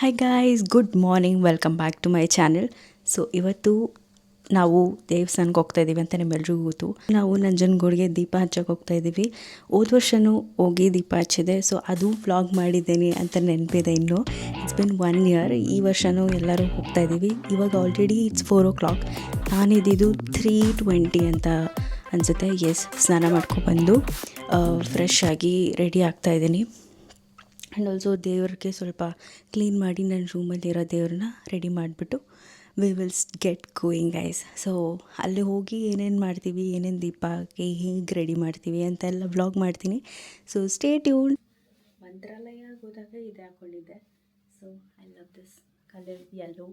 Hi guys good morning welcome back to my channel so ಇವತ್ತು ನಾವು ದೇವಸ್ಥಾನಕ್ಕೆ ಹೋಗ್ತಾ ಇದ್ದೀವಿ ಅಂತ ನಿಮ್ಮೆಲ್ರಿಗೂ ಗೊತ್ತು. ನಾವು ನಂಜನಗೂಡಿಗೆ ದೀಪ ಹಚ್ಚಕ್ಕೆ ಹೋಗ್ತಾ ಇದ್ದೀವಿ ಹೋದ ವರ್ಷವೂ ಹೋಗಿ ದೀಪ ಹಚ್ಚಿದೆ. ಸೊ ಅದು ವ್ಲಾಗ್ ಮಾಡಿದ್ದೀನಿ ಅಂತ ನೆನಪಿದೆ ಇನ್ನು. ಇಟ್ಸ್ ಬಿನ್ ಒನ್ ಇಯರ್ ಈ ವರ್ಷವೂ ಎಲ್ಲರೂ ಹೋಗ್ತಾ ಇದ್ದೀವಿ ಇವಾಗ already it's four o'clock ನಾನಿದ್ದಿದ್ದು ತ್ರೀ ಟ್ವೆಂಟಿ ಅಂತ ಅನಿಸುತ್ತೆ. ಎಸ್ ಸ್ನಾನ ಮಾಡ್ಕೊಬಂದು ಫ್ರೆಶ್ ಆಗಿ ರೆಡಿ ಆಗ್ತಾ ಇದ್ದೀನಿ ಆ್ಯಂಡ್ ಆಲ್ಸೋ ದೇವ್ರಿಗೆ ಸ್ವಲ್ಪ ಕ್ಲೀನ್ ಮಾಡಿ ನನ್ನ ರೂಮಲ್ಲಿರೋ ದೇವ್ರನ್ನ ರೆಡಿ ಮಾಡಿಬಿಟ್ಟು we will get going ice so ಅಲ್ಲಿ ಹೋಗಿ ಏನೇನು ಮಾಡ್ತೀವಿ, ಏನೇನು ದೀಪ ಹಾಕಿ, ಹೇಗೆ ರೆಡಿ ಮಾಡ್ತೀವಿ ಅಂತೆಲ್ಲ ವ್ಲಾಗ್ ಮಾಡ್ತೀನಿ. ಸೊ ಸ್ಟೇ ಟ್ಯೂನ್ ಮಂತ್ರಾಲಯ ಹೋದಾಗ ಇದೆ ಹಾಕ್ಕೊಂಡಿದ್ದೆ so I love this colour yellow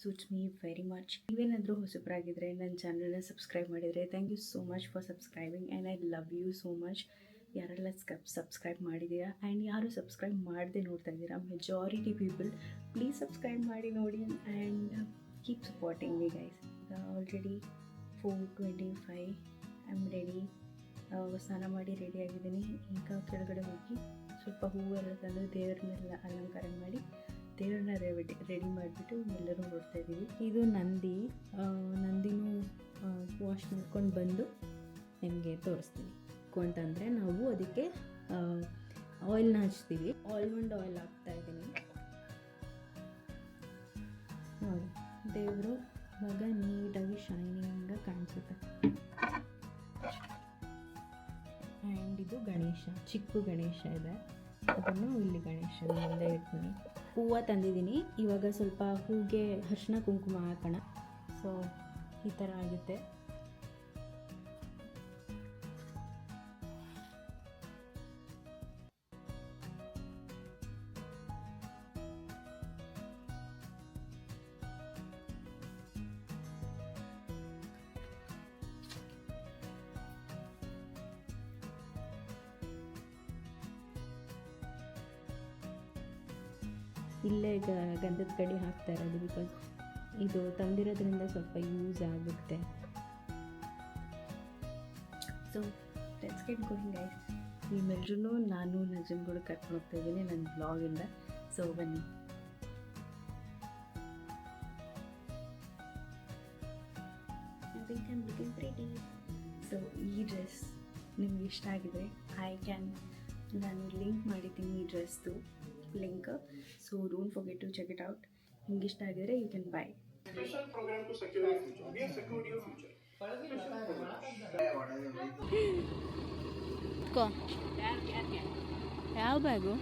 suits me very much ನೀವೇನಾದರೂ ಹೊಸಬರಾಗಿದ್ದರೆ ನನ್ನ ಚಾನಲ್ನ ಸಬ್ಸ್ಕ್ರೈಬ್ ಮಾಡಿದರೆ thank you so much for subscribing and I love you so much ಯಾರೆಲ್ಲ ಸ್ಕಪ್ ಸಬ್ಸ್ಕ್ರೈಬ್ ಮಾಡಿದ್ದೀರಾ? ಆ್ಯಂಡ್ ಯಾರು ಸಬ್ಸ್ಕ್ರೈಬ್ ಮಾಡದೆ ನೋಡ್ತಾ ಇದ್ದೀರಾ? ಮೆಜಾರಿಟಿ ಪೀಪಲ್ ಪ್ಲೀಸ್ ಸಬ್ಸ್ಕ್ರೈಬ್ ಮಾಡಿ ನೋಡಿ and keep supporting me guys already four twenty five I am ready ಸ್ನಾನ ಮಾಡಿ ರೆಡಿ ಆಗಿದ್ದೀನಿ. ಈಗ ಕೆಳಗಡೆ ಹೋಗಿ ಸ್ವಲ್ಪ ಹೂವೆಲ್ಲ ತಂದು ದೇವ್ರನ್ನೆಲ್ಲ ಅಲಂಕಾರ ಮಾಡಿ ದೇವ್ರನ್ನ ರೆಡಿ ರೆಡಿ ಮಾಡಿಬಿಟ್ಟು ಎಲ್ಲರೂ ನೋಡ್ತಾ ಇದ್ದೀವಿ. ಇದು ನಂದಿ. ಆ, ನಂದಿನೂ ವಾಶ್ ಮಾಡ್ಕೊಂಡು ಬಂದು ನಿಮಗೆ ತೋರಿಸ್ತೀನಿ. ಅಂತಂದರೆ ನಾವು ಅದಕ್ಕೆ ಆಯಿಲ್ನ ಹಚ್ತೀವಿ. ಆಲ್ಮಂಡ್ ಆಯಿಲ್ ಹಾಕ್ತಾ ಇದ್ದೀನಿ. ನೋಡಿ ದೇವರು ಇವಾಗ ನೀಟಾಗಿ ಶೈನಿಂಗ ಕಾಣಿಸುತ್ತೆ. ಆ್ಯಂಡ್ ಇದು ಗಣೇಶ ಚಿಕ್ಕ ಗಣೇಶ ಇದೆ. ಅದನ್ನು ಇಲ್ಲಿ ಗಣೇಶನ ಮುಂದೆ ಇಡ್ತೀನಿ. ಹೂವು ತಂದಿದ್ದೀನಿ. ಇವಾಗ ಸ್ವಲ್ಪ ಹೂಗೆ ಹರ್ಷಣ ಕುಂಕುಮ ಹಾಕೋಣ. ಸೊ ಈ ಥರ ಆಗುತ್ತೆ. ಇಲ್ಲೇ ಗ ಗಂಧದ ಕಡಿ ಹಾಕ್ತಾ ಇರೋದು ಬಿಕಾಸ್ ಇದು ತಂದಿರೋದ್ರಿಂದ ಸ್ವಲ್ಪ ಯೂಸ್ ಆಗುತ್ತೆ. So let's get going guys ನಿಮ್ಮೆಲ್ಲರೂ ನಾನು ನಜನ್ಗಳು ಕರ್ಕೊಂಡು ಹೋಗ್ತಾ ಇದ್ದೀನಿ ನನ್ನ ಬ್ಲಾಗಿಂದ ಸೊ ಬನ್ನಿ. ಸೊ ಈ ಡ್ರೆಸ್ ನಿಮ್ಗೆ ಇಷ್ಟ ಆಗಿದೆ ಐ ಕ್ಯಾನ್ ನಾನು ಲಿಂಕ್ ಮಾಡಿದ್ದೀನಿ ಈ ಡ್ರೆಸ್ದು link so don't forget to check it out ನಿಮ್ಗೆ ಇಷ್ಟ ಆಗಿದ್ರೆ ಯು ಕ್ಯಾನ್ ಬೈ. ಯಾವ ಬ್ಯಾಗು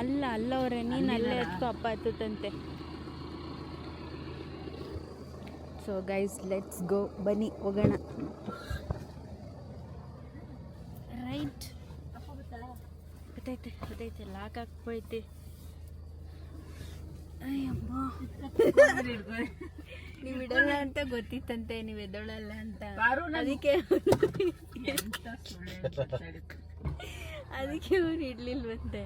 ಅಲ್ಲ ಅಲ್ಲವ್ರೆ ನೀನು ಅಲ್ಲೇ ಎತ್ಕೋ ಅಪ್ಪ ಎತ್ತುತ್ತಂತೆ. ಸೊ ಗೈಸ್ ಲೆಟ್ಸ್ ಗೋ ಬನ್ನಿ ಹೋಗೋಣ. ರೈಟ್ ಗೊತ್ತೈತೆ ಗೊತ್ತೈತೆ ಲಾಕ್ ಅಯ್ಯಮ್ಮ. ನೀವು ಇಡಲ್ಲ ಅಂತ ಗೊತ್ತಿತ್ತಂತೆ ನೀವು ಎದ್ದೊಳಲ್ಲ ಅಂತ. ಅದಕ್ಕೆ ಅದಕ್ಕೆ ಅವ್ರು ಇಡ್ಲಿಲ್ವಂತೆ.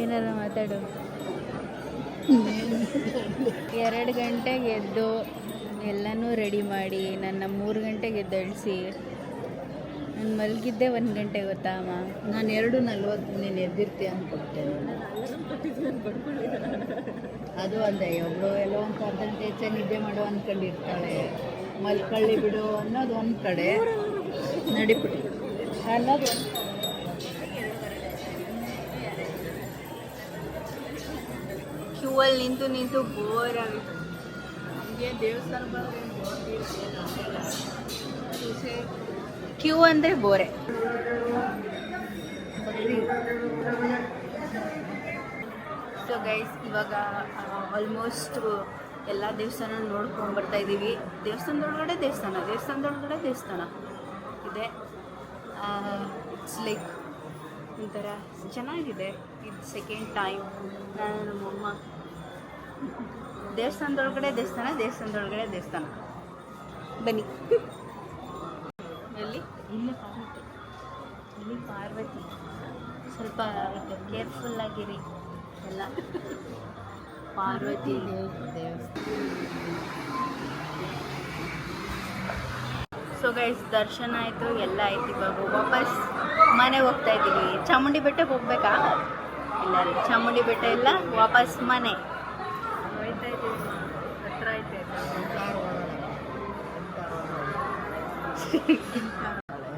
ಏನಾರ ಮಾತಾಡು. ಎರಡು ಗಂಟೆಗೆ ಎದ್ದು ಎಲ್ಲನೂ ರೆಡಿ ಮಾಡಿ ನನ್ನ ಮೂರು ಗಂಟೆಗೆ ಎದ್ದೇಳಿಸಿ ನಾನು ಮಲಗಿದ್ದೆ ಒಂದು ಗಂಟೆ ಗೊತ್ತಾ ಅಮ್ಮ? ನಾನು ಎರಡು ನಲ್ವತ್ತು ನೀನು ಎದ್ದಿರ್ತೀಯ ಅಂದ್ಕೊಡ್ತೇನೆ ಅದು ಒಂದೇ ಒಬ್ಬಳು ಎಲ್ಲೋ ಒಂದು ಪರ್ಸೆಂಟೇಜ್ ನಿದ್ದೆ ಮಾಡೋ ಅಂದ್ಕೊಂಡಿರ್ತಾಳೆ ಮಲ್ಕಳ್ಳಿ ಬಿಡು ಅನ್ನೋದು ಒಂದು ಕಡೆ. ನಡಿಬಿಟ್ಟು ಅನ್ನೋದು. ಕ್ಯೂ ಅಲ್ಲಿ ನಿಂತು ನಿಂತು ಬೋರ್ ಆಗುತ್ತೆ. ಕ್ಯೂ ಅಂದರೆ ಬೋರೆ. ಸೊ ಗೈಸ್ ಇವಾಗ ಆಲ್ಮೋಸ್ಟ್ ಎಲ್ಲ ದೇವಸ್ಥಾನ ನೋಡ್ಕೊಂಡು ಬರ್ತಾ ಇದ್ದೀವಿ ದೇವಸ್ಥಾನದೊಳಗಡೆ ದೇವಸ್ಥಾನ ದೇವಸ್ಥಾನದೊಳಗಡೆ ದೇವಸ್ಥಾನ ಇದೆ. ಇಟ್ಸ್ ಲೈಕ್ ಒಂಥರ ಚೆನ್ನಾಗಿದೆ. ಇದು ಸೆಕೆಂಡ್ ಟೈಮ್ ನಾನು ನಮ್ಮಮ್ಮ ದೇವಸ್ಥಾನದೊಳಗಡೆ ದೇವಸ್ಥಾನ ದೇವಸ್ಥಾನದೊಳಗಡೆ ದೇವಸ್ಥಾನ. ಬನ್ನಿ. ಎಲ್ಲಿ ಇಲ್ಲಿ ಪಾರ್ವತಿ. ಇಲ್ಲಿ ಪಾರ್ವತಿ. ಸ್ವಲ್ಪ ಕೇರ್ಫುಲ್ ಆಗಿರಿ. ಎಲ್ಲ. ಪಾರ್ವತಿ ದೇವಸ್ಥಾನ. ಸೊ ಗೈಸ್ ದರ್ಶನ ಆಯಿತು ಎಲ್ಲ ಆಯ್ತು. ಇವಾಗ ವಾಪಸ್ ಮನೆಗೆ ಹೋಗ್ತಾ ಇದ್ದೀವಿ. ಚಾಮುಂಡಿ ಬೆಟ್ಟಕ್ಕೆ ಹೋಗ್ಬೇಕಾ? ಇಲ್ಲ. ಚಾಮುಂಡಿ ಬೆಟ್ಟ ಇಲ್ಲ ವಾಪಸ್ ಮನೆ ಹೋಯ್ತಾ ಇದ್ದೀವಿ ಹತ್ರ ಐತೆ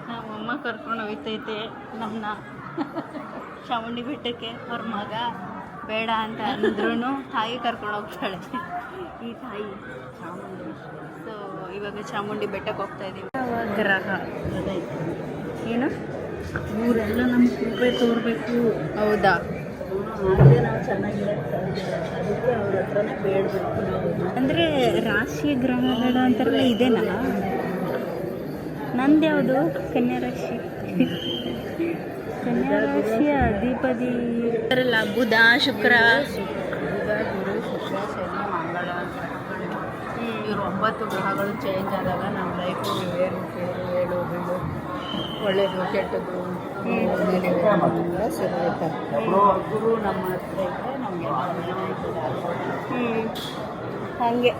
ನಮ್ಮಮ್ಮ ಕರ್ಕೊಂಡು ಹೋಗ್ತೈತೆ ನಮ್ಮನ್ನ ಚಾಮುಂಡಿ ಬೆಟ್ಟಕ್ಕೆ. ಅವ್ರ ಮಗ ಬೇಡ ಅಂತ ಅಂದ್ರೂ ತಾಯಿ ಕರ್ಕೊಂಡು ಹೋಗ್ತಾಳೆ. ಈ ತಾಯಿ ಚಾಮುಂಡಿ. ಸೊ ಇವಾಗ ಚಾಮುಂಡಿ ಬೆಟ್ಟಕ್ಕೆ ಹೋಗ್ತಾ ಇದ್ದೀವಿ ಗ್ರಹ? ಏನು? ಊರೆಲ್ಲ ನಮ್ಮ ಕೃಪೆ ತೋರಬೇಕು. ಹೌದಾ? ನಾವು ಚೆನ್ನಾಗಿರಕ್ಕೆ ಅದಕ್ಕೆ ಅವ್ರ ಹತ್ರನೇ ಬೇಡಬೇಕು ನಾವು. ಅಂದರೆ ರಾಶಿ ಗ್ರಹಗಳು ಅಂತಾರಲ್ಲ ಇದೇನಾ? ನಂದು ಯಾವುದು? ಕನ್ಯಾ ರಾಶಿ. ಕನ್ಯಾ ರಾಶಿಯ ಅಧಿಪತಿ. ಇರಲ್ಲ ಬುಧ ಶುಕ್ರ. ಗುರು ಶುಕ್ರ ಶನಿ ಮಂಗಳ ಇವ್ರು ಒಂಬತ್ತು ಗ್ರಹಗಳು ಚೇಂಜ್ ಆದಾಗ ನಮ್ಮ ಲೈಫು ಏನು ಕೇಳು ಏಳು ಬೀಳು ಒಳ್ಳೇದು ಕೆಟ್ಟದ್ದು. ಸಿಗುತ್ತೆ ಗುರು ನಮ್ಮ ಹತ್ರ ಇದ್ದರೆ ನಮಗೆ ಹ್ಞೂ ಹಾಗೆ.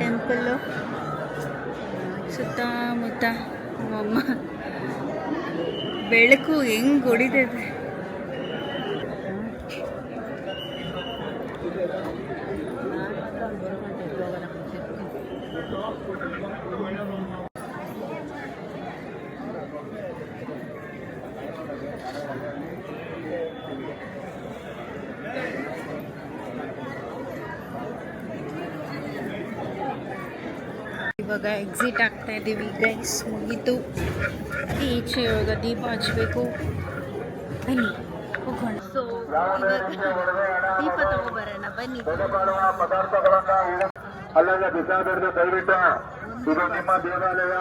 ಟೆಂಪಲ್ಲು ಸುತ್ತಮುತ್ತ ನಮ್ಮಮ್ಮ ಬೆಳಕು ಹೆಂಗೆ ಹೊಡಿತೈತೆ ಇವಾಗ ಎಕ್ಸಿಟ್ ಆಗ್ತಾ ಇದ್ದೀವಿ ಗೈಸ್ ಮುಗೀತು. ಈಚೆ ಇವಾಗ ದೀಪ ಹಚ್ಚಬೇಕು ಬನ್ನಿ ಹೋಗೋಣ. ಸೊ ಇವಾಗ ದೀಪ ತಗೋಬರೋಣ ಬನ್ನಿ. ಅಲ್ಲದೆ ಬಿಸಾಡಿದ್ದು ದಯವಿಟ್ಟು. ಇದು ನಿಮ್ಮ ದೇವಾಲಯ.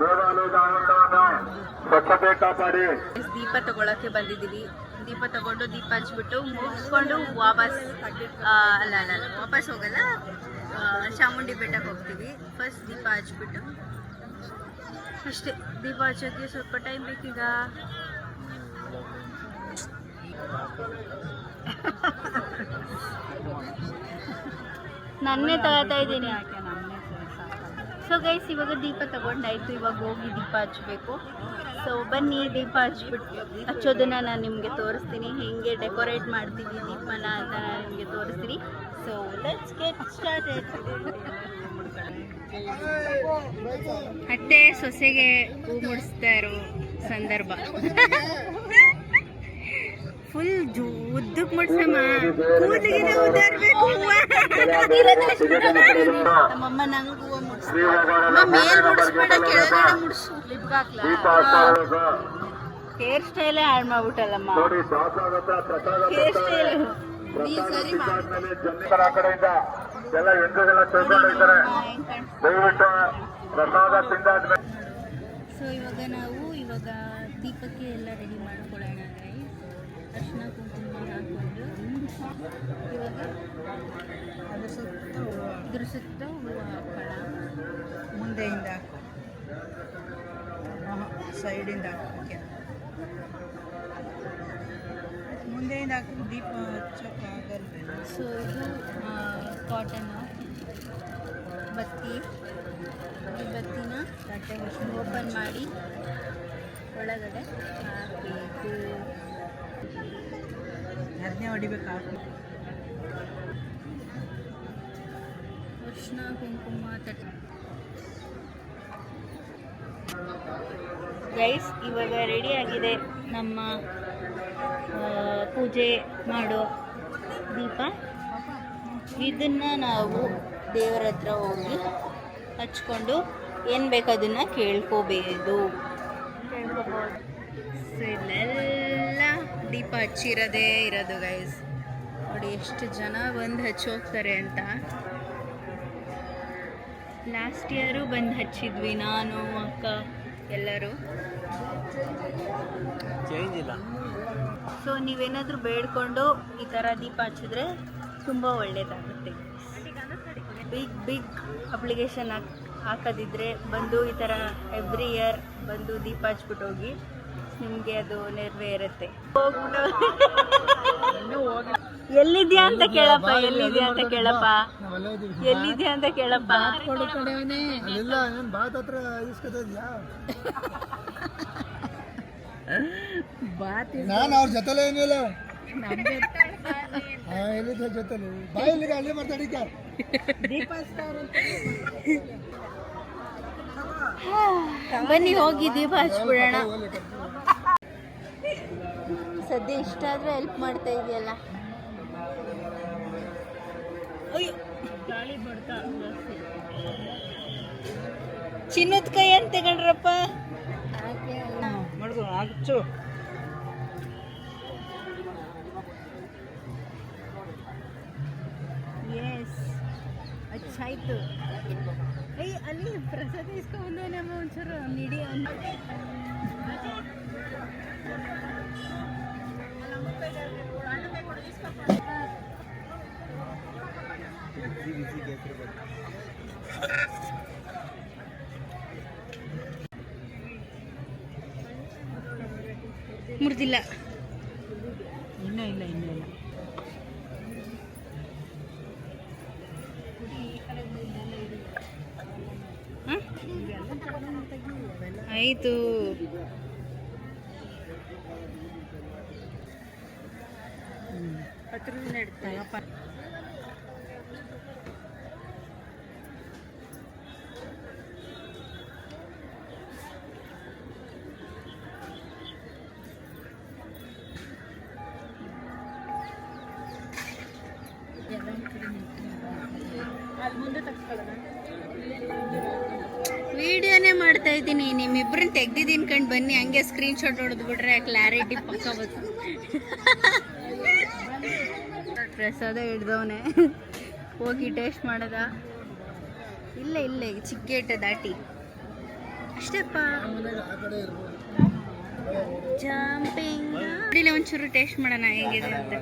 ದೇವಾಲಯದ ಆವರಣವನ್ನು ಸ್ವಚ್ಛತೆ ಕಾಪಾಡಿ. ದೀಪ ತಗೊಳಕ್ಕೆ ಬಂದಿದ್ದೀವಿ. ದೀಪ ತಗೊಂಡು ದೀಪ ಹಚ್ಬಿಟ್ಟು ಮುಗಿಸ್ಕೊಂಡು ವಾಪಸ್ ಅಲ್ಲ ಅಲ್ಲ ವಾಪಸ್ ಹೋಗಲ್ಲ. ಚಾಮುಂಡಿ ಬೆಟ್ಟಕ್ಕೆ ಹೋಗ್ತೀವಿ. ಫಸ್ಟ್ ದೀಪ ಹಚ್ಬಿಟ್ಟು. ಅಷ್ಟೇ. ದೀಪ ಹಚ್ಚೋಕ್ಕೆ ಸ್ವಲ್ಪ ಟೈಮ್ ಬೇಕೀಗ? ನನ್ನೇ ತಗೋತಾ ಇದ್ದೀನಿ. ಸೊ ಗೈಸ್ ಇವಾಗ ದೀಪ ತಗೊಂಡಾಯ್ತು ಇವಾಗ ಹೋಗಿ ದೀಪ ಹಚ್ಚಬೇಕು. ಸೊ ಬನ್ನಿ ದೀಪ ಹಚ್ಬಿಟ್ಟು ಹಚ್ಚೋದನ್ನ ನಾನು ನಿಮಗೆ ತೋರಿಸ್ತೀನಿ. ಹೇಗೆ ಡೆಕೋರೇಟ್ ಮಾಡ್ತೀನಿ ದೀಪನ ಅಂತ ನಾನು ನಿಮಗೆ ತೋರಿಸ್ತೀನಿ. ಸೊ ಲೆಟ್ಸ್ ಗೆಟ್ ಸ್ಟಾರ್ಟೆಡ್ ಅತ್ತೆ ಸೊಸೆಗೆ ಹೂ ಮುಡಿಸ್ತಾ ಇರೋ ಸಂದರ್ಭ. ಫುಲ್ ಜೂ ಉದ್ದಕ್ಕೆ ಮುಡ್ಸಮ್ಮ. ಉದ್ದಾರ್ಬೇಕು. ನಮ್ಮಮ್ಮ ನಂಗೆ ಹೂವು ಹೇರ್ ಸ್ಟೈಲೇ ಹಾಳು ಮಾಡ್ಬಿಟ್ಟಲ್ಲಮ್ಮ. Hair style. ಆದ್ಮೇಲೆ ಜನ ಕಡೆಯಿಂದ ಎಲ್ಲ ಹೆಂಗಗೆಲ್ಲ ತಿಳ್ಕೊಂಡಿರ್ತಾರೆ ದಯವಿಟ್ಟು ಪ್ರಸಾದ ತಿಂದಾದ್ಮೇಲೆ ಸೊ ಇವಾಗ ನಾವು ಇವಾಗ ದೀಪಕ್ಕೆ ಎಲ್ಲ ರೆಡಿ ಮಾಡ್ಕೊಳ್ಳೋಣ ಅರ್ಶಿನ ಕುಂಕುಮ ಹಾಕೊಂಡು ಇವಾಗ ಅದ್ರ ಸುತ್ತ ಇದ್ರ ಸುತ್ತ ಹೂವು ಹಾಕೋಣ ಮುಂದೆಯಿಂದ ಸೈಡಿಂದ ಹಾಕೋಕ್ಕೆ ಮುಂದೆಯಿಂದ ಹಾಕಿದ್ರೆ ದೀಪ ಹಚ್ಚೋಕ್ಕಾಗಲ್ವೇನೋ ಸೊ ಇದು ಕಾಟನ್ ಬತ್ತಿ. ಈ ಬತ್ತಿನ ಓಪನ್ ಮಾಡಿ ಒಳಗಡೆ ಹಾಕಬೇಕು ಅದನ್ನೇ ಹೊಡಿಬೇಕು? ಅರ್ಶಿನ ಕುಂಕುಮ ತಟ್ ಗೈಸ್ ಇವಾಗ ರೆಡಿ ಆಗಿದೆ ನಮ್ಮ ಪೂಜೆ ಮಾಡೋ ದೀಪ. ಇದನ್ನ ನಾವು ದೇವರ ಹತ್ರ ಹೋಗಿ ಹಚ್ಕೊಂಡು ಏನು ಬೇಕು ಅದನ್ನು ಕೇಳ್ಕೋಬೇಕು ಸೊ ಇಲ್ಲೆಲ್ಲ ದೀಪ ಹಚ್ಚಿರೋದೇ ಇರೋದು ಗೈಸ್ ನೋಡಿ ಎಷ್ಟು ಜನ ಬಂದು ಹಚ್ಚೋಗ್ತಾರೆ ಅಂತ. ಲಾಸ್ಟ್ ಇಯರು ಬಂದು ಹಚ್ಚಿದ್ವಿ ನಾನು ಅಕ್ಕ ಎಲ್ಲರೂ. ಸೊ ನೀವೇನಾದರೂ ಬೇಡ್ಕೊಂಡು ಈ ಥರ ದೀಪ ಹಚ್ಚಿದ್ರೆ ತುಂಬ ಒಳ್ಳೆಯದಾಗುತ್ತೆ ಬಿಗ್ ಬಿಗ್ ಅಪ್ಲಿಕೇಶನ್ ಹಾಕ್ ಹಾಕೋದಿದ್ರೆ ಬಂದು ಈ ಥರ ಎವ್ರಿ ಇಯರ್ ಬಂದು ದೀಪ ಹಚ್ಬಿಟ್ಟು ಹೋಗಿ. ನಿಮಗೆ ಅದು ನೆರವೇರುತ್ತೆ. ಇರುತ್ತೆ ಎಲ್ಲಿದ್ಯಾ ಅಂತ ಕೇಳಪ್ಪ ಎಲ್ಲಿದ್ಯಾ ಅಂತ ಕೇಳಪ್ಪ. ಎಲ್ಲಿದ್ಯಾ ಅಂತ ಕೇಳಪ್ಪ. ನಾನು ಅವ್ರ ಜೊತೆಲೇ ಏನಿಲ್ಲ ಎಲ್ಲಿದ್ದ ಜೊತೆಲಿ? ಬಾಯಲ್ಲಿ ಅಲ್ಲಿ ಮಾತಾಡಿಕ ಬನ್ನಿ ಹೋಗಿ ದೀಪ ಹಚ್ಬಿಡೋಣ ಸದ್ಯ ಇಷ್ಟ ಆದ್ರೆ ಹೆಲ್ಪ್ ಮಾಡ್ತಾ ಇದೆಯಲ್ಲ. ಚಿನ್ನದ ಕೈ ಅಂತ ತಗೊಂಡ್ರಪ್ಪ? ಹಚ್ಚು ಎಸ್ ಅಚ್ಚಾಯ್ತು. ಏಯ್ ಅಲ್ಲಿ ಪ್ರಸಾದ ಇಸ್ಕೊಂಡು ನಮ್ಮ ಒಂಚೂರು ನಿಡಿ ಅಂತ ಮುರ್ದಿಲ್ಲ. ಇನ್ನೂ ಇಲ್ಲ ಇನ್ನೂ ಇಲ್ಲ. ಆಯಿತು ವಿಡಿಯೋನೇ ಮಾಡ್ತಾ ಇದ್ದೀನಿ. ನಿಮ್ಮಿಬ್ರನ್ನ ತೆಗ್ದಿದ್ದೀನಿ ಕಂಡು ಬನ್ನಿ ಹಂಗೆ ಸ್ಕ್ರೀನ್ಶಾಟ್ ಹೊಡೆದು ಬಿಟ್ರೆ ಕ್ಲಾರಿಟಿ ಪಕ್ಕ ಬಂತು ಪ್ರಸಾದ ಹಿಡ್ದವನೆ. ಹೋಗಿ ಟೇಸ್ಟ್ ಮಾಡದ. ಇಲ್ಲ ಇಲ್ಲ ಚಿಕ್ಕೇಟ ದಾಟಿ. ಅಷ್ಟೇಪ್ಪ. ಜಂಪಿಂಗ್ ಇಲ್ಲ ಒಂಚೂರು ಟೇಸ್ಟ್ ಮಾಡೋಣ ಹೇಗಿದೆ ಅಂತ.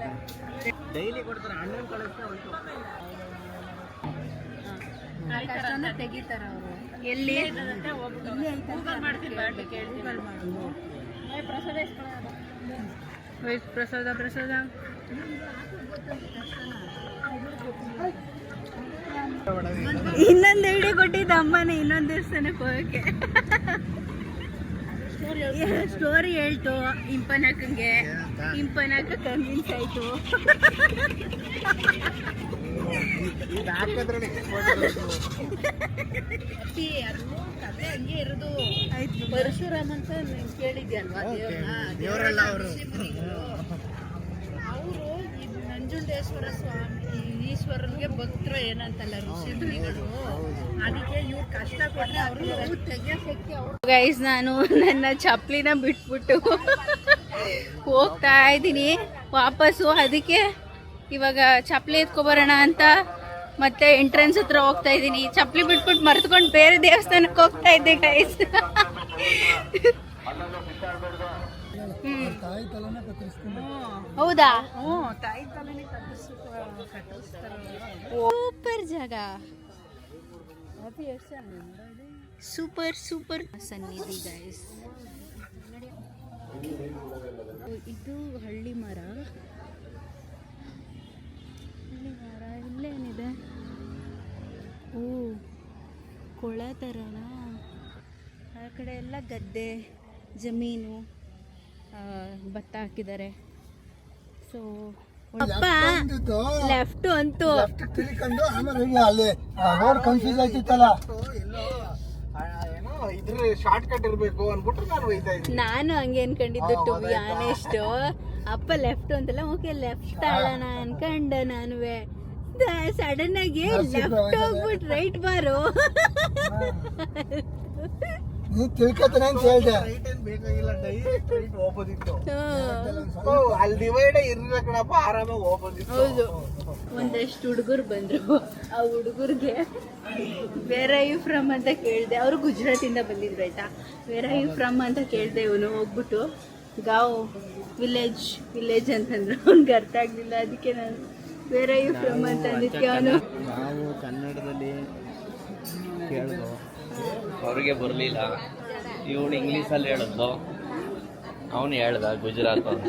ತೆಗಿತಾರ ಅವರು. ಎಲ್ಲಿ? ಪ್ರಸಾದ ಪ್ರಸಾದ. ಇನ್ನೊಂದು ಐಡಿಯಾ ಕೊಟ್ಟಿದ್ದ ಅಮ್ಮನ ಇನ್ನೊಂದು ದೇವಸ್ಥಾನಕ್ಕೆ ಹೋಗಕ್ಕೆ. ಸ್ಟೋರಿ ಹೇಳ್ತು ಇಂಪನಕ್ಕಂಗೆ ಇಂಪನಕ್ಕ ಕನ್ವಿನ್ಸ್ ಆಯ್ತು. ಪರಶುರಾಮ್ ಅಂತ ನೀನ್ ಕೇಳಿದ್ಯಲ್ವಾ ದೇವರಲ್ಲ ಅವರು. ನಂಜುಂಡೇಶ್ವರ ಸ್ವಾಮಿ ಈಶ್ವರನಿಗೆ ಭಕ್ತರು ಏನಂತಲ್ಲ ಋಷಿಗಳು ಅದಕ್ಕೆ ಇವ್ರು ಕಷ್ಟ ಕೊಟ್ಟರೆ ಅವರು ತೆಗಿಯೋ ಶಕ್ತಿ ಅವ್ರು. ಗೈಸ್ ನಾನು ನನ್ನ ಚಪ್ಪಲಿನ ಬಿಟ್ಬಿಟ್ಟು ಹೋಗ್ತಾ ಇದ್ದೀನಿ. ವಾಪಸ್ಸು ಅದಕ್ಕೆ ಇವಾಗ ಚಪ್ಪಲಿ ಎತ್ಕೊಬರೋಣ ಅಂತ ಮತ್ತೆ ಎಂಟ್ರೆನ್ಸ್ ಹತ್ರ ಹೋಗ್ತಾ ಇದ್ದೀನಿ. ಚಪ್ಪಲಿ ಬಿಟ್ಬಿಟ್ಟು ಮರ್ತ್ಕೊಂಡು ಬೇರೆ ದೇವಸ್ಥಾನಕ್ಕೆ ಹೋಗ್ತಾ ಇದ್ದೆ ಗೈಸ್ ತಾಯಿ ತಲೆನ ಕತ್ತರಿಸ್ಕೊಂಡು. ಹೌದಾ? ಹ್ಞೂ ತಾಯಿ ತಲೆನೇ ಸೂಪರ್ ಜಾಗ. Super super. ಸನ್ನಿಧಿ ಗೈಸ್ ಇದು ಹಳ್ಳಿ ಮರ. ಹಳ್ಳಿ ಮರ ಇಲ್ಲೇನಿದೆ? ಓ, ಕೊಳ ಥರನಾ ಆ ಕಡೆ ಎಲ್ಲ ಗದ್ದೆ, ಜಮೀನು ಭತ್ತ ಹಾಕಿದ್ದಾರೆ. ಸೊ ಅಪ್ಪ. ಲೆಫ್ಟು ಅಂತೂ. ಲೆಫ್ಟ್ ತಿಳ್ಕೊಂಡು ಆಮೇಲೆ ಹಿಂಗೆ ಅಲ್ಲಿ. ರೋಡ್ ಕನ್ಫ್ಯೂಸ್ ಆಯ್ತಿತ್ತಲ್ಲ. ಏನೋ ಇದ್ರ ಶಾರ್ಟ್ ಕಟ್ ಇರ್ಬೇಕು ಅನ್ಬಿಟ್ರೆ ನಾನು ಒಯ್ತಾ ಇದ್ದೀನಿ. ನಾನು ಹಂಗೆ ಅನ್ಕೊಂಡಿದ್ದು ಟು ಬಿ ಆನೆಸ್ಟ್ ಅಪ್ಪ ಲೆಫ್ಟ್ ಅಂತಲ್ಲ ಓಕೆ ಲೆಫ್ಟ್ ಆಡೋಣ ಅನ್ಕಂಡೆ ನಾನುವೆ. ಸಡನ್ ಆಗಿ ಲೆಫ್ಟ್ ಹೋಗ್ಬಿಟ್ ರೈಟ್ ಬಾರು. ನೀನ್ ತಿಳ್ಕೊತಾನೆ ಅಂತ ಹೇಳ್ದೆ. ಬೇಕಾಗಿಲ್ಲ ಡೈರೆಕ್ಟ್ ರೈಟ್ ಹೋಗೋದಿತ್ತು ಹ್ಮ್. ಅಲ್ಲಿ ಡಿವೈಡ್ ಇರ್ಲಿಲ್ಲ ಕಣಪ್ಪ ಆರಾಮಾಗಿ ಹೋಗೋದಿತ್ತು ಹೌದು. ಒಂದಷ್ಟು ಹುಡುಗರು ಬಂದ್ರು. ಆ ಹುಡುಗರಿಗೆ ವೇರ್ ಯು ಫ್ರಮ್ ಅಂತ ಕೇಳಿದೆ. ಅವರು ಗುಜರಾತಿಂದ ಬಂದಿದ್ರು ಆಯ್ತಾ? ವೇರ್ ಯು ಫ್ರಮ್ ಅಂತ ಕೇಳಿದೆ ಇವನು. ಹೋಗ್ಬಿಟ್ಟು ಗಾವ್ ವಿಲೇಜ್ ವಿಲೇಜ್ ಅಂತಂದ್ರು. ಅವ್ನಿಗೆ ಅರ್ಥ ಆಗ್ಲಿಲ್ಲ. ಅದಕ್ಕೆ ನಾನು ವೇರ್ ಯು ಫ್ರಮ್ ಅಂತ ಅಂದಿದ್ದೆ ಅವನು. ನಾವು ಕನ್ನಡದಲ್ಲಿ ಕೇಳಿದ್ವು ಅವ್ರಿಗೆ ಬರಲಿಲ್ಲ. ಇವನು ಇಂಗ್ಲೀಷಲ್ಲಿ ಹೇಳಿದ್ದು ಅವನು ಹೇಳ್ದ ಗುಜರಾತ್ ಅಂತ.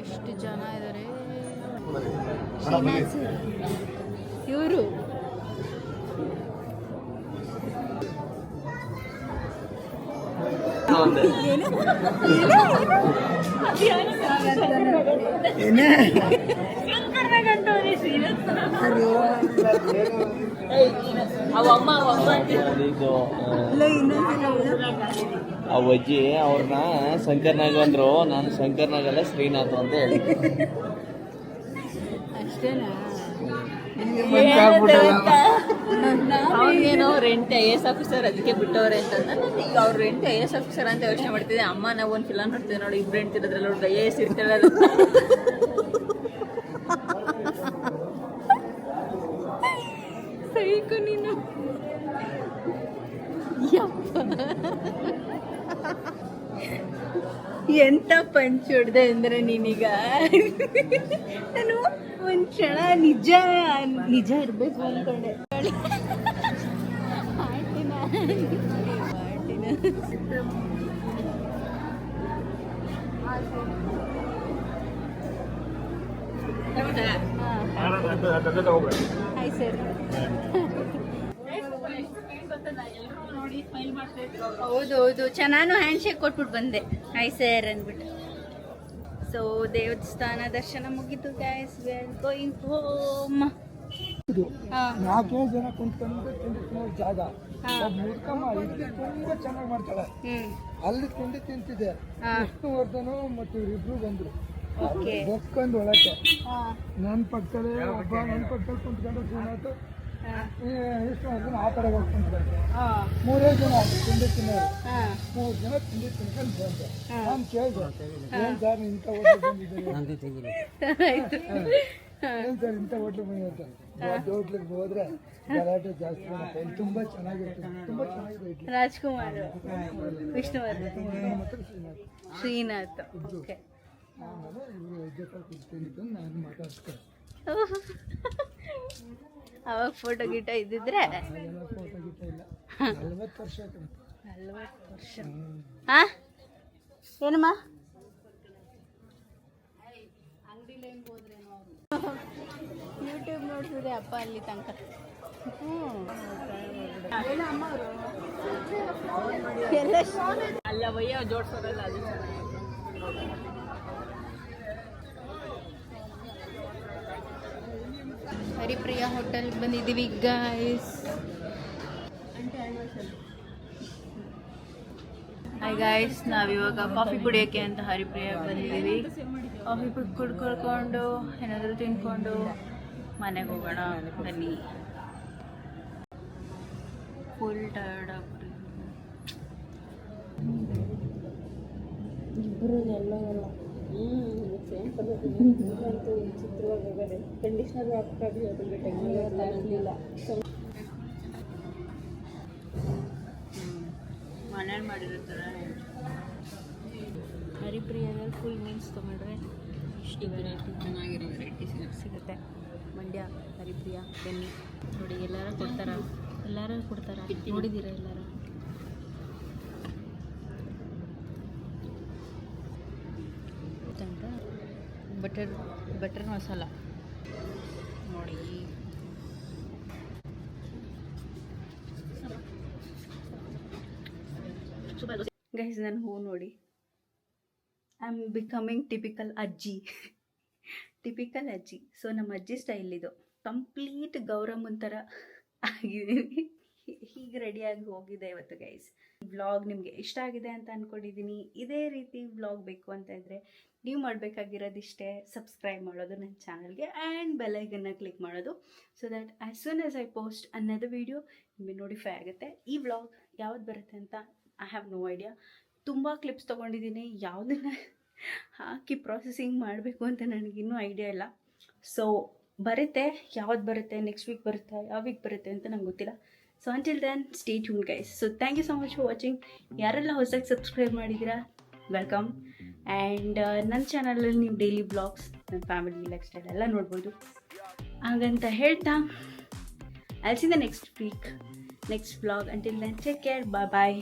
ಎಷ್ಟು ಜನ ಇದ್ದಾರೆ ಇವರು. ಏನೇ? ಅಜ್ಜಿ ಅವ್ರನ್ನ ಶಂಕರ್ನಾಗ್ ಅಂದ್ರು ನಾನು ಶಂಕರ್ನಾಗಲ್ಲ ಶ್ರೀನಾಥ್ ಅಂತ ಹೇಳಿ. ಅವ್ರಿಗೇನೋ ರೆಂಟ್ ಐ ಎಸ್ ಆಫೀಸರ್ ಅದಕ್ಕೆ ಬಿಟ್ಟವ್ರೆ ಅಂತಂದ್ರೆ ಈಗ ಅವ್ರ ರೆಂಟ್ ಐ ಎಸ್ ಆಫೀಸರ್ ಅಂತ ಯೋಚನೆ ಮಾಡ್ತಿದ್ದೆ. ಅಮ್ಮ ನಾವು ಒಂದು ಫಿಲಮ್ ನೋಡ್ತೀವಿ ನೋಡಿ ಇಬ್ರು ಹೆಂಡ್ತಿರೋದ್ರಲ್ಲಿ ಅವ್ರಿಗೆ ಐ ಎಸ್ ಇರ್ತಾಳೆ ಎಂತ ಪಂಚ್ ಹೊಡ್ದೆ ಅಂದ್ರೆ ನೀನೀಗ? ನಾನು ಒಂದ್ ಕ್ಷಣ ನಿಜ ನಿಜ ಇರ್ಬೇಕು ಅನ್ಕೊಂಡೆ. ಹಾಯ್ ಸರ್ ಹೌದು ಹೌದು. ಚೆನ್ನಾಗು ನಾನು ಹ್ಯಾಂಡ್ ಶೇಕ್ ಕೊಟ್ಬಿಟ್ಟು ಬಂದೆ. ಐ ಸರ್ ಅಂದ್ಬಿಟ್ಟು. ಸೊ ದೇವಸ್ಥಾನ ದರ್ಶನ ಮುಗಿತು guys we are going home ನಾಲ್ಕೇ ಜನ ಕುಂತ್ಕೊಂಡು ತಿಂಡಿ ತಿನ್ನೋ ಜಾಗ. ಮುದ್ಕಮ್ಮ ತುಂಬಾ ಚೆನ್ನಾಗಿ ಮಾಡ್ತಾಳೆ. ಹ್ಮ್. ಅಲ್ಲಿ ತಿಂಡಿ ತಿಂತಿದ್ದೆ. ಅಷ್ಟು ವಿಷ್ಣುವರ್ಧನು ಮತ್ತು ಇಬ್ರು ಬಂದ್ರು. ಓಕೆ. ಬೊಕ್ಕೊಂದು ಒಳಕ್ಕೆ. ಹಾ. ನನ್ನ ಪಕ್ಕದಲ್ಲಿ ಒಬ್ಬ ನನ್ನ ಪಕ್ಕದಲ್ಲಿ ಕುಂತ್ಕೊಂಡು ಶ್ರೀನಾಥ್ ಹಾ. ಜನ ಆ ಕಡೆ ಹೋಗಿ ಕುಂತ್ಕೊಂಡು ಹಾ. ಮೂರೇ ಜನ ತಿಂಡಿ ತಿನ್ನೋರು. ಹಾ. ಮೂರು ಜನ ತಿಂಡಿ ತಿನ್ಕೊಂಡು ಬಂದೆ. ನಾನು ಕೇಳಿದೆ. ಏನ್ ಸರ್ ಇಂಥ ಹೋಟ್ಲು ಬಂದಿದ್ದೀನಿ ಆಯ್ತು. ಏನ್ ಸರ್ ಇಂಥ ಹೋಟ್ಲು ಬಂದಿರ್ತಾರೆ ದೊಡ್ಡ ಹೋಟ್ಲಿಗೆ ಹೋದ್ರೆ ಗಲಾಟೆ ಜಾಸ್ತಿ ಇಲ್ಲಿ ತುಂಬಾ ಚೆನ್ನಾಗಿರುತ್ತೆ. ತುಂಬಾ ಚೆನ್ನಾಗಿದೆ ರಾಜ್ಕುಮಾರ್ ವಿಷ್ಣುವರ್ಧನ್. ಶ್ರೀನಾಥ್. ಶ್ರೀನಾಥ್. ಓಕೆ. ಆಮೇಲೆ ಇವರು ಜೊತೆ ನಾನು ಮಾತಾಡ್ಸ್ಕೊಂಡು ಅವಾಗ ಫೋಟೋ ಗಿಟ ಇದ್ದಿದ್ರೆ. ಹಾ ಏನಮ್ಮ? ಯೂಟ್ಯೂಬ್ ನೋಡ್ತಿದ್ರೆ ಅಪ್ಪ ಅಲ್ಲಿ ತನಕ. ಎಲ್ಲ ಅಲ್ಲ ವಯ್ಯ ಜೋಡ್ಸೋದಲ್ಲ ಅದು ಹರಿಪ್ರಿಯ ಹೋಟೆಲ್ ಬಂದಿದ್ದೀವಿ ಗಾಯ್ಸ್ ಹಾಯ್ ಗಾಯ್ಸ್ ನಾವಿವಾಗ ಕಾಫಿ ಕುಡಿಯೋಕ್ಕೆ ಅಂತ ಹರಿಪ್ರಿಯ ಬಂದಿದ್ದೀವಿ. ಕಾಫಿ ಕುಡ್, ಕುಡ್ಕೊಳ್ಕೊಂಡು, ಏನಾದರೂ ತಿನ್ಕೊಂಡು ಮನೆಗೆ ಹೋಗೋಣ, ಬನ್ನಿ. ಫುಲ್ ಟಯರ್ಡ್ ಆಗ್ಬಿಟ್ಟು ಮನೇಲಿ ಮಾಡಿರ್ತಾರೆ ಹರಿಪ್ರಿಯದಲ್ಲಿ ಫುಲ್ ಮೀನ್ಸ್ ತೊಗೊಂಡ್ರೆ ಇಷ್ಟು ವೆರೈಟಿ ಚೆನ್ನಾಗಿರೋ ವೆರೈಟಿ ಸಿಗುತ್ತೆ. ಮಂಡ್ಯ, ಹರಿಪ್ರಿಯ, ಬೆನ್ನಿ. ನೋಡಿ, ಎಲ್ಲರೂ ಕೊಡ್ತಾರ? ಎಲ್ಲರೂ ಕೊಡ್ತಾರ? ನೋಡಿದ್ದೀರಾ ಎಲ್ಲರೂ? ಅಂತ ಬಟರ್ ಬಟರ್ ಮಸಾಲ ನೋಡಿ. ಗೈಸ್ ನಾನು ಹೂ ನೋಡಿ. ಐ ಆಮ್ ಬಿಕಮಿಂಗ್ ಟಿಪಿಕಲ್ ಅಜ್ಜಿ. ಟಿಪಿಕಲ್ ಅಜ್ಜಿ. ಸೊ ನಮ್ಮ ಅಜ್ಜಿ ಸ್ಟೈಲ್ ಇದು. ಕಂಪ್ಲೀಟ್ ಗೌರಮ್ಮನ ಥರ ಆಗಿದ್ದೀನಿ. ಹೀಗೆ ರೆಡಿಯಾಗಿ ಹೋಗಿದೆ ಇವತ್ತು ಗೈಸ್ ಬ್ಲಾಗ್ ನಿಮಗೆ ಇಷ್ಟ ಆಗಿದೆ ಅಂತ ಅಂದ್ಕೊಂಡಿದ್ದೀನಿ ಇದೇ ರೀತಿ ವ್ಲಾಗ್ ಬೇಕು ಅಂತ ಇದ್ದರೆ ನೀವು ಮಾಡಬೇಕಾಗಿರೋದಿಷ್ಟೇ ಸಬ್ಸ್ಕ್ರೈಬ್ ಮಾಡೋದು ನನ್ನ ಚಾನಲ್ಗೆ ಆ್ಯಂಡ್ ಬೆಲ್ಲೈಕನ್ನ ಕ್ಲಿಕ್ ಮಾಡೋದು so that as soon as I post ಅನ್ನೋದು ವೀಡಿಯೋ ನಿಮಗೆ ನೋಟಿಫೈ ಆಗುತ್ತೆ. ಈ ವ್ಲಾಗ್ ಯಾವ್ದು ಬರುತ್ತೆ ಅಂತ ಐ ಹ್ಯಾವ್ ನೋ ಐಡಿಯಾ ತುಂಬ ಕ್ಲಿಪ್ಸ್ ತೊಗೊಂಡಿದ್ದೀನಿ. ಯಾವುದನ್ನು ಹಾಕಿ ಪ್ರೊಸೆಸಿಂಗ್ ಮಾಡಬೇಕು ಅಂತ ನನಗಿನ್ನೂ ಐಡಿಯಾ ಇಲ್ಲ. ಸೊ ಬರುತ್ತೆ. ಯಾವ್ದು ಬರುತ್ತೆ ನೆಕ್ಸ್ಟ್ ವೀಕ್ ಬರುತ್ತಾ, ಯಾವ ವೀಕ್ ಬರುತ್ತೆ ಅಂತ ನಂಗೆ ಗೊತ್ತಿಲ್ಲ. So until then stay tuned guys so thank you so much for watching ಯಾರೆಲ್ಲ ಹೊಸಕ್ಕೆ ಸಬ್ಸ್ಕ್ರೈಬ್ ಮಾಡಿದ್ದೀರಾ ವೆಲ್ಕಮ್ ಆ್ಯಂಡ್ ನನ್ನ ಚಾನಲಲ್ಲಿ ನೀವು ಡೈಲಿ ಬ್ಲಾಗ್ಸ್ ನನ್ನ ಫ್ಯಾಮಿಲಿ ಲೈಫ್ ಸ್ಟೈಲ್ ಎಲ್ಲ ನೋಡ್ಬೋದು. ಹಾಗಂತ ಹೇಳ್ತಾ I'll see the next week next blog until then take care bye bye